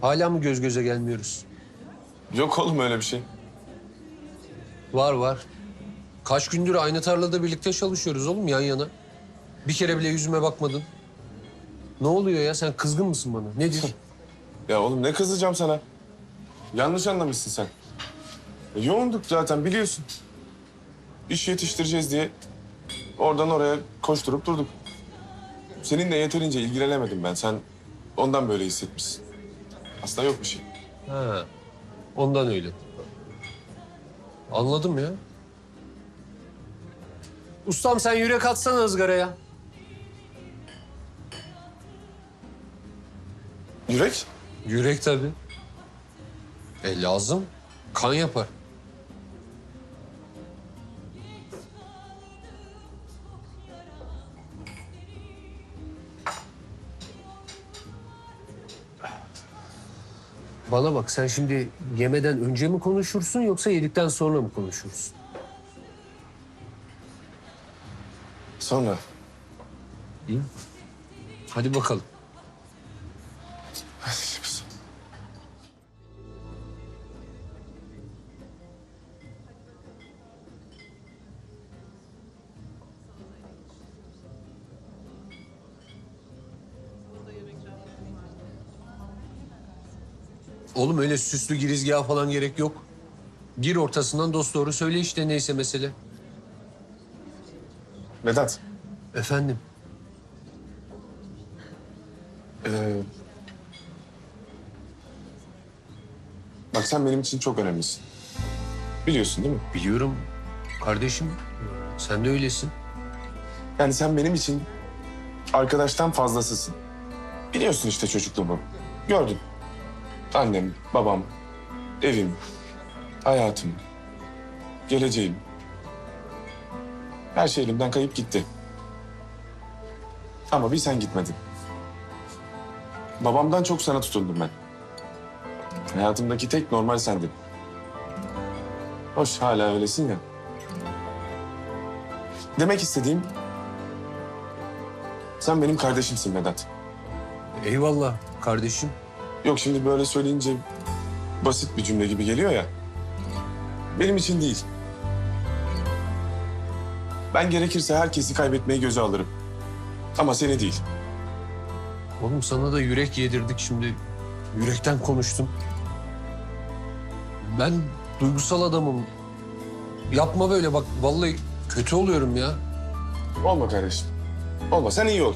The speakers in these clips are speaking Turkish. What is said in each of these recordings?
Hala mı göz göze gelmiyoruz? Yok oğlum öyle bir şey. Var var. Kaç gündür aynı tarlada birlikte çalışıyoruz oğlum yan yana. Bir kere bile yüzüme bakmadın. Ne oluyor ya sen kızgın mısın bana? Nedir? Ya oğlum ne kızacağım sana? Yanlış anlamışsın sen. E, yoğunduk zaten biliyorsun. İş yetiştireceğiz diye oradan oraya koşturup durduk. Seninle yeterince ilgilenemedim ben. Sen ondan böyle hissetmişsin. Aslında yok bir şey. ha. Ondan öyle. Anladım ya. Ustam sen yürek atsana ızgaraya. Yürek? Yürek tabii. E lazım. Kan yapar. Bana bak sen şimdi yemeden önce mi konuşursun yoksa yedikten sonra mı konuşursun? Sonra. İyi. Hadi bakalım. Oğlum öyle süslü girizgaha falan gerek yok. Gir ortasından dost doğru söyle işte neyse mesele. Vedat. Efendim. ee, bak sen benim için çok önemlisin. Biliyorsun değil mi? Biliyorum kardeşim. Sen de öylesin. Yani sen benim için arkadaştan fazlasısın. Biliyorsun işte çocukluğumu. Gördün. Annem, babam, evim, hayatım, geleceğim. Her şey elimden kayıp gitti. Ama bir sen gitmedin. Babamdan çok sana tutundum ben. Hayatımdaki tek normal sendin. Hoş hala öylesin ya. Demek istediğim sen benim kardeşimsin Vedat. Eyvallah kardeşim. Yok şimdi böyle söyleyince basit bir cümle gibi geliyor ya. Benim için değil. Ben gerekirse herkesi kaybetmeyi göze alırım. Ama seni değil. Oğlum sana da yürek yedirdik şimdi. Yürekten konuştun. Ben duygusal adamım. Yapma böyle bak vallahi kötü oluyorum ya. Olma kardeşim. Olma sen iyi ol.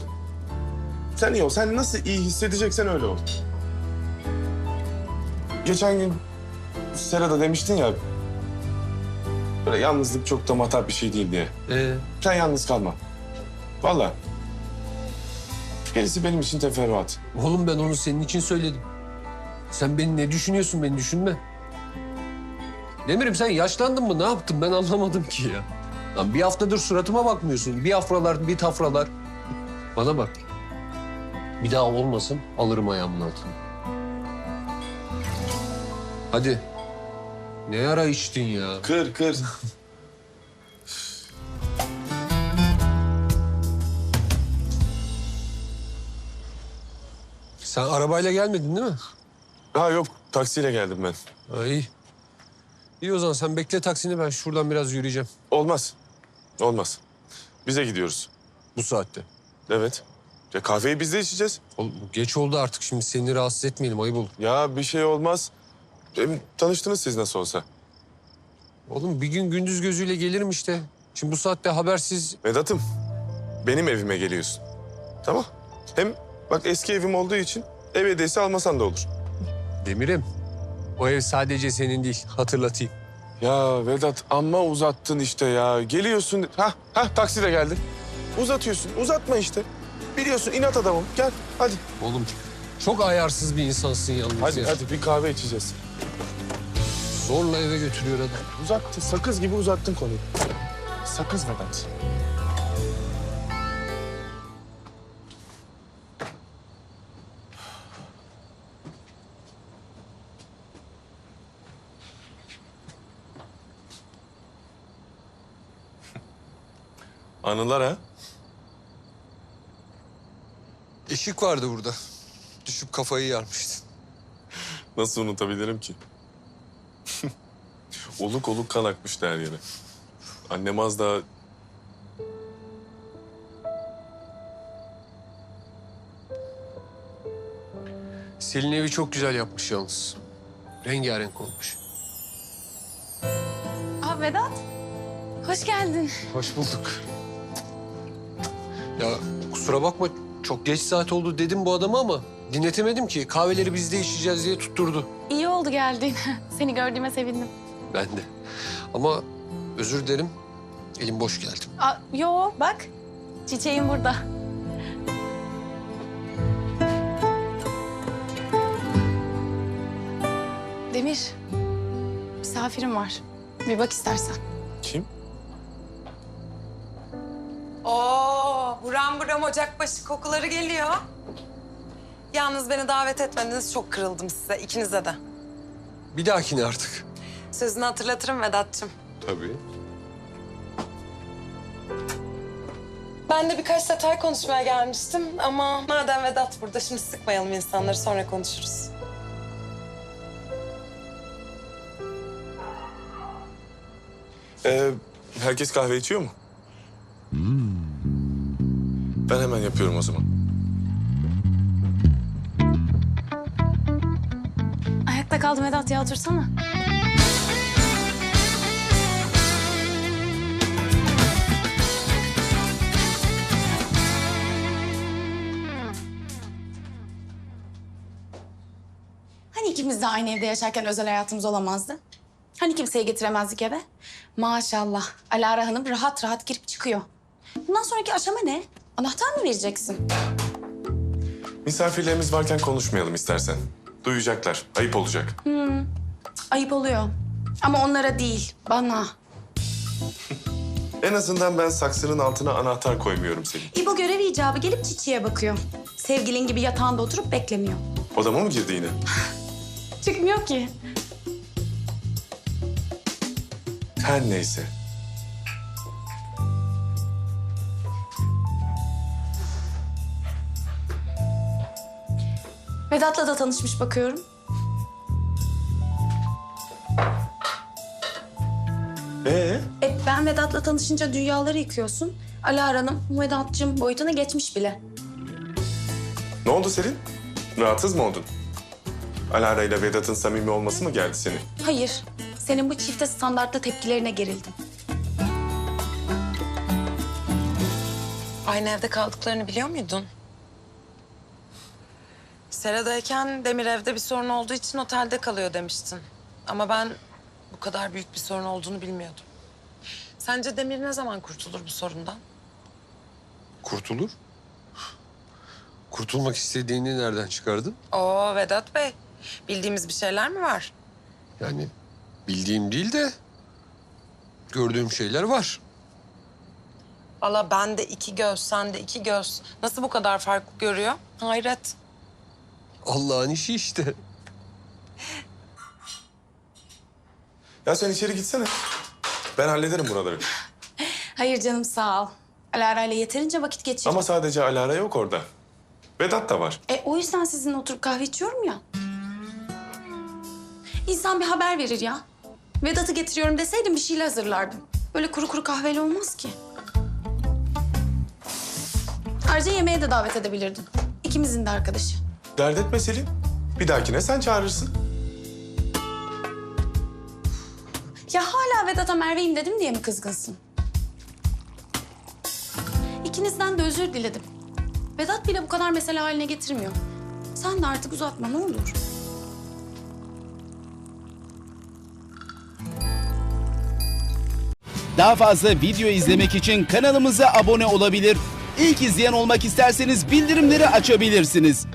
Sen iyi ol. Sen nasıl iyi hissedeceksen öyle ol. Geçen gün Serada demiştin ya... Böyle yalnızlık çok da matah bir şey değil diye. Ee, Sen yalnız kalma. Vallahi. Gerisi benim için teferruat. oğlum ben onu senin için söyledim. Sen beni ne düşünüyorsun beni düşünme. Demir'im sen yaşlandın mı ne yaptın ben anlamadım ki ya. Lan bir haftadır suratıma bakmıyorsun. Bir afralar bir tafralar. Bana bak. Bir daha olmasın alırım ayağımın altına. Hadi. Ne ara içtin ya? Kır kır. Sen arabayla gelmedin değil mi? ha yok taksiyle geldim ben. Ha, iyi. İyi o zaman sen bekle taksini ben şuradan biraz yürüyeceğim. Olmaz. Olmaz. Bize gidiyoruz. Bu saatte. Evet. Ya kahveyi biz de içeceğiz. Oğlum, geç oldu artık şimdi seni rahatsız etmeyelim ayıp olur. Ya bir şey olmaz. Hem tanıştınız siz nasıl olsa. Oğlum bir gün gündüz gözüyle gelirim işte. Şimdi bu saatte habersiz... Vedat'ım benim evime geliyorsun. Tamam. Hem bak eski evim olduğu için ev hediyesi almasan da olur. Demir'im o ev sadece senin değil hatırlatayım. Ya Vedat amma uzattın işte ya. Geliyorsun. Ha ha taksi de geldi. Uzatıyorsun. Uzatma işte. Biliyorsun inat adamım. Gel hadi. Oğlum çok ayarsız bir insansın yalnız Hadi ya. hadi bir kahve içeceğiz. Zorla eve götürüyor adam. Uzattın. Sakız gibi uzattın konuyu. Sakız Vedat. Anılar ha? Eşik vardı burada. Düşüp kafayı yarmıştı. Nasıl unutabilirim ki? oluk oluk kan akmıştı her yere. Annem az daha... Selin evi çok güzel yapmış yalnız. Rengarenk olmuş. Aa Vedat. Hoş geldin. Hoş bulduk. Ya kusura bakma çok geç saat oldu dedim bu adama ama dinletemedim ki. Kahveleri bizde içeceğiz diye tutturdu. İyi oldu geldin. Seni gördüğüme sevindim. Ben de. Ama özür dilerim. Elim boş geldim. Aa, yo bak. Çiçeğim burada. Demir. Misafirim var. Bir bak istersen. Kim? Oo, buram buram ocakbaşı kokuları geliyor. Yalnız beni davet etmediniz. Çok kırıldım size, ikinize de. Bir dahakine artık. Sözünü hatırlatırım Vedat'cığım. Tabii. Ben de birkaç detay konuşmaya gelmiştim ama madem Vedat burada şimdi sıkmayalım insanları sonra konuşuruz. Ee, herkes kahve içiyor mu? Ben hemen yapıyorum o zaman. Ayakta kaldım Vedat ya otursana. Hani ikimiz de aynı evde yaşarken özel hayatımız olamazdı? Hani kimseyi getiremezdik eve? Maşallah Alara Hanım rahat rahat girip çıkıyor. Bundan sonraki aşama ne? Anahtar mı vereceksin? Misafirlerimiz varken konuşmayalım istersen. Duyacaklar. Ayıp olacak. Ayıp oluyor. Ama onlara değil, bana. En azından ben saksının altına anahtar koymuyorum Selin. İbo görev icabı gelip çiçeğe bakıyor. Sevgilin gibi yatağında oturup beklemiyor. Odama mı girdi yine? Çıkmıyor ki. Her neyse. Vedat'la da tanışmış bakıyorum. Ee? E ben Vedat'la tanışınca dünyaları yıkıyorsun. Alara Hanım Vedat'cığım boyutuna geçmiş bile. Ne oldu Selin? Rahatsız mı oldun? Alara ile Vedat'ın samimi olması mı geldi seni? Hayır, senin bu çifte standartlı tepkilerine gerildim. Aynı evde kaldıklarını biliyor muydun? Sera'dayken Demir evde bir sorun olduğu için otelde kalıyor demiştin. Ama ben bu kadar büyük bir sorun olduğunu bilmiyordum. Sence Demir ne zaman kurtulur bu sorundan? Kurtulur. Kurtulmak istediğini nereden çıkardın? Oo Vedat Bey, bildiğimiz bir şeyler mi var? Yani bildiğim değil de gördüğüm şeyler var. Valla ben de iki göz, sen de iki göz. Nasıl bu kadar fark görüyor? Hayret. Allah'ın işi işte. Ya sen içeri gitsene. Ben hallederim buraları. Hayır canım sağ ol. Alara ile yeterince vakit geçirdim. Ama sadece Alara yok orada. Vedat da var. E o yüzden sizinle oturup kahve içiyorum ya. İnsan bir haber verir ya. Vedat'ı getiriyorum deseydim bir şeyler hazırlardım. Böyle kuru kuru kahveyle olmaz ki. Ayrıca yemeğe de davet edebilirdim. İkimizin de arkadaşı. Dert etme Selin. Bir dahakine sen çağırırsın. Ya hala Vedat'a Merve'yim dedim diye mi kızgınsın? İkinizden de özür diledim. Vedat bile bu kadar mesele haline getirmiyor. Sen de artık uzatma ne olur. Daha fazla video izlemek için kanalımıza abone olabilir. İlk izleyen olmak isterseniz bildirimleri açabilirsiniz.